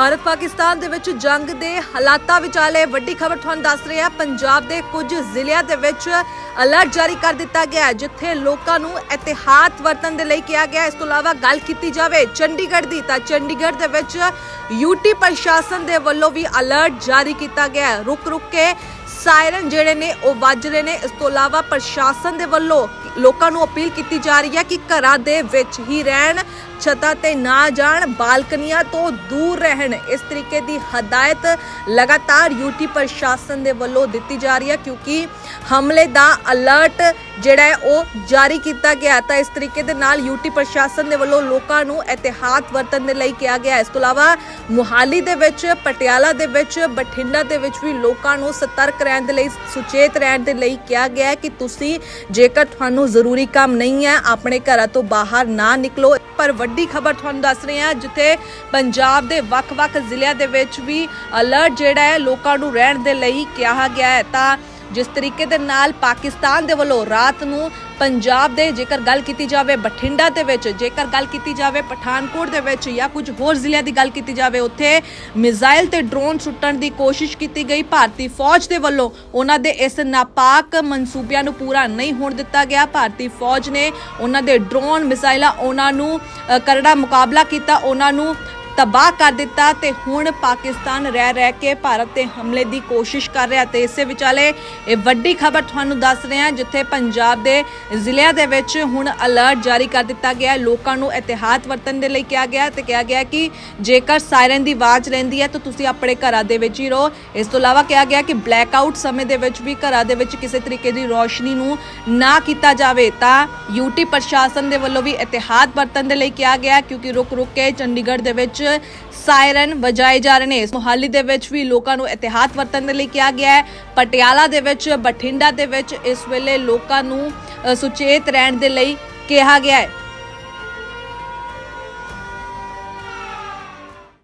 ਭਾਰਤ ਪਾਕਿਸਤਾਨ ਦੇ ਵਿੱਚ ਜੰਗ ਦੇ ਹਾਲਾਤਾਂ ਵਿਚਾਲੇ ਵੱਡੀ ਖਬਰ ਤੁਹਾਨੂੰ ਦੱਸ ਰਹੇ। ਹਾਂ ਪੰਜਾਬ ਦੇ ਕੁਝ ਜ਼ਿਲ੍ਹਿਆਂ ਦੇ ਵਿੱਚ ਅਲਰਟ ਜਾਰੀ ਕਰ ਦਿੱਤਾ ਗਿਆ ਹੈ, ਜਿੱਥੇ ਲੋਕਾਂ ਨੂੰ ਇਤਿਹਾਤ ਵਰਤਣ ਦੇ ਲਈ ਕਿਹਾ ਗਿਆ। ਇਸ ਤੋਂ ਇਲਾਵਾ ਗੱਲ ਕੀਤੀ ਜਾਵੇ ਚੰਡੀਗੜ੍ਹ ਦੀ, ਤਾਂ ਚੰਡੀਗੜ੍ਹ ਦੇ ਵਿੱਚ ਯੂਟੀ ਪ੍ਰਸ਼ਾਸਨ ਦੇ ਵੱਲੋਂ ਵੀ ਅਲਰਟ ਜਾਰੀ ਕੀਤਾ ਗਿਆ ਹੈ। ਰੁਕ ਰੁਕ ਕੇ ਸਾਇਰਨ ਜਿਹੜੇ ਨੇ, ਉਹ ਵੱਜ ਰਹੇ ਨੇ। ਇਸ ਤੋਂ ਇਲਾਵਾ ਪ੍ਰਸ਼ਾਸਨ ਦੇ ਵੱਲੋਂ ਲੋਕਾਂ ਨੂੰ ਅਪੀਲ ਕੀਤੀ ਜਾ ਰਹੀ ਹੈ ਕਿ ਘਰਾਂ ਦੇ ਵਿੱਚ ਹੀ ਰਹਿਣ। ਛੱਤਾਂ ਤੇ ਨਾ ਜਾਣ ਬਾਲਕਨੀਆਂ ਤੋਂ ਦੂਰ ਰਹਿਣ। ਇਸ ਤਰੀਕੇ ਦੀ ਹਦਾਇਤ ਲਗਾਤਾਰ ਯੂਟੀ ਪ੍ਰਸ਼ਾਸਨ ਦੇ ਵੱਲੋਂ ਦਿੱਤੀ ਜਾ ਰਹੀ ਹੈ ਕਿਉਂਕਿ ਹਮਲੇ ਦਾ ਅਲਰਟ ਜਿਹੜਾ ਹੈ ਉਹ ਜਾਰੀ ਕੀਤਾ ਗਿਆ ਤਾਂ ਇਸ ਤਰੀਕੇ ਦੇ ਨਾਲ ਯੂਟੀ ਪ੍ਰਸ਼ਾਸਨ ਦੇ ਵੱਲੋਂ ਲੋਕਾਂ ਨੂੰ ਇਤਿਹਾਤ ਵਰਤਣ ਦੇ ਲਈ ਕਿਹਾ ਗਿਆ ਇਸ ਤੋਂ ਇਲਾਵਾ ਮੁਹਾਲੀ ਦੇ ਵਿੱਚ, ਪਟਿਆਲਾ ਦੇ ਵਿੱਚ, ਬਠਿੰਡਾ ਦੇ ਵਿੱਚ ਵੀ ਲੋਕਾਂ ਨੂੰ ਸਤਰਕ ਰਹਿਣ ਦੇ ਲਈ, ਸੁਚੇਤ ਰਹਿਣ ਦੇ ਲਈ ਕਿਹਾ ਗਿਆ ਹੈ ਕਿ ਤੁਸੀਂ ਜੇਕਰ ਤੁਹਾਨੂੰ ਜ਼ਰੂਰੀ ਕੰਮ ਨਹੀਂ ਹੈ, ਆਪਣੇ ਘਰਾਂ ਤੋਂ ਬਾਹਰ ਨਾ ਨਿਕਲੋ, ਪਰ ਵੱਡੀ ਖਬਰ ਤੁਹਾਨੂੰ ਦੱਸ ਰਹੇ ਹਾਂ, ਜਿੱਥੇ ਪੰਜਾਬ ਦੇ ਵੱਖ-ਵੱਖ ਜ਼ਿਲ੍ਹਿਆਂ ਦੇ ਵਿੱਚ ਵੀ ਅਲਰਟ ਜਿਹੜਾ ਹੈ, ਲੋਕਾਂ ਨੂੰ ਰਹਿਣ ਦੇ ਲਈ ਕਿਹਾ ਗਿਆ ਹੈ। ਤਾਂ ਜਿਸ ਤਰੀਕੇ ਦੇ ਨਾਲ ਪਾਕਿਸਤਾਨ ਦੇ ਵੱਲੋਂ ਰਾਤ ਨੂੰ ਪੰਜਾਬ ਦੇ ਜੇਕਰ ਗੱਲ ਕੀਤੀ ਜਾਵੇ ਬਠਿੰਡਾ ਦੇ ਵਿੱਚ ਜੇਕਰ ਗੱਲ ਕੀਤੀ ਜਾਵੇ ਪਠਾਨਕੋਟ ਦੇ ਵਿੱਚ ਜਾਂ ਕੁਝ ਹੋਰ ਜ਼ਿਲ੍ਹਿਆਂ ਦੀ ਗੱਲ ਕੀਤੀ ਜਾਵੇ ਉੱਥੇ ਮਿਜ਼ਾਈਲ ਤੇ ਡਰੋਨ ਸੁੱਟਣ ਦੀ ਕੋਸ਼ਿਸ਼ ਕੀਤੀ ਗਈ। ਭਾਰਤੀ ਫੌਜ ਦੇ ਵੱਲੋਂ ਉਹਨਾਂ ਦੇ ਇਸ ਨਾਪਾਕ ਮਨਸੂਬਿਆਂ ਨੂੰ ਪੂਰਾ ਨਹੀਂ ਹੋਣ ਦਿੱਤਾ ਗਿਆ। ਭਾਰਤੀ ਫੌਜ ਨੇ ਉਹਨਾਂ ਦੇ ਡਰੋਨ ਮਿਜ਼ਾਈਲਾਂ ਉਹਨਾਂ ਨੂੰ ਅ, ਕਰੜਾ ਮੁਕਾਬਲਾ ਕੀਤਾ। ਉਹਨਾਂ ਨੂੰ ਤਬਾਹ ਕਰ ਦਿੱਤਾ ਤੇ ਹੁਣ ਪਾਕਿਸਤਾਨ ਰਹਿ ਰਹਿ ਕੇ ਭਾਰਤ ਤੇ ਹਮਲੇ ਦੀ ਕੋਸ਼ਿਸ਼ ਕਰ ਰਿਹਾ ਤੇ ਇਸੇ ਵਿਚਾਲੇ ਇਹ ਵੱਡੀ ਖਬਰ ਤੁਹਾਨੂੰ ਦੱਸ ਰਹੇ ਹਾਂ, ਜਿੱਥੇ ਪੰਜਾਬ ਦੇ ਜ਼ਿਲ੍ਹਿਆਂ ਦੇ ਵਿੱਚ ਹੁਣ ਅਲਰਟ ਜਾਰੀ ਕਰ ਦਿੱਤਾ ਗਿਆ ਹੈ। ਲੋਕਾਂ ਨੂੰ ਇਤਿਹਾਤ ਵਰਤਣ ਦੇ ਲਈ ਕਿਹਾ ਗਿਆ ਹੈ ਤੇ ਕਿਹਾ ਗਿਆ ਕਿ ਜੇਕਰ ਸਾਇਰਨ ਦੀ ਆਵਾਜ਼ ਰਹਿੰਦੀ ਹੈ ਤਾਂ ਤੁਸੀਂ ਆਪਣੇ ਘਰਾਂ ਦੇ ਵਿੱਚ ਹੀ ਰਹੋ। ਇਸ ਤੋਂ ਇਲਾਵਾ ਕਿਹਾ ਗਿਆ ਕਿ ਬਲੈਕ ਆਊਟ ਸਮੇਂ ਦੇ ਵਿੱਚ ਵੀ ਘਰਾਂ ਦੇ ਵਿੱਚ ਕਿਸੇ ਤਰੀਕੇ ਦੀ ਰੋਸ਼ਨੀ ਨੂੰ ਨਾ ਕੀਤਾ ਜਾਵੇ। ਤਾਂ ਯੂਟੀ ਪ੍ਰਸ਼ਾਸਨ ਦੇ ਵੱਲੋਂ ਵੀ ਇਤਿਹਾਤ ਵਰਤਣ ਦੇ ਲਈ ਕਿਹਾ ਗਿਆ ਕਿਉਂਕਿ ਰੁਕ ਰੁਕ ਕੇ ਚੰਡੀਗੜ੍ਹ ਦੇ ਵਿੱਚ ਸਾਇਰਨ ਵਜਾਏ ਜਾ ਰਹੇ ਨੇ। ਮੁਹਾਲੀ ਦੇ ਵਿੱਚ ਵੀ ਲੋਕਾਂ ਨੂੰ ਇਤਿਹਾਤ ਵਰਤਣ ਦੇ ਲਈ ਕਿਹਾ ਗਿਆ ਹੈ। ਪਟਿਆਲਾ ਦੇ ਵਿੱਚ, ਬਠਿੰਡਾ ਦੇ ਵਿੱਚ ਇਸ ਵੇਲੇ ਲੋਕਾਂ ਨੂੰ ਸੁਚੇਤ ਰਹਿਣ ਦੇ ਲਈ ਕਿਹਾ ਗਿਆ ਹੈ।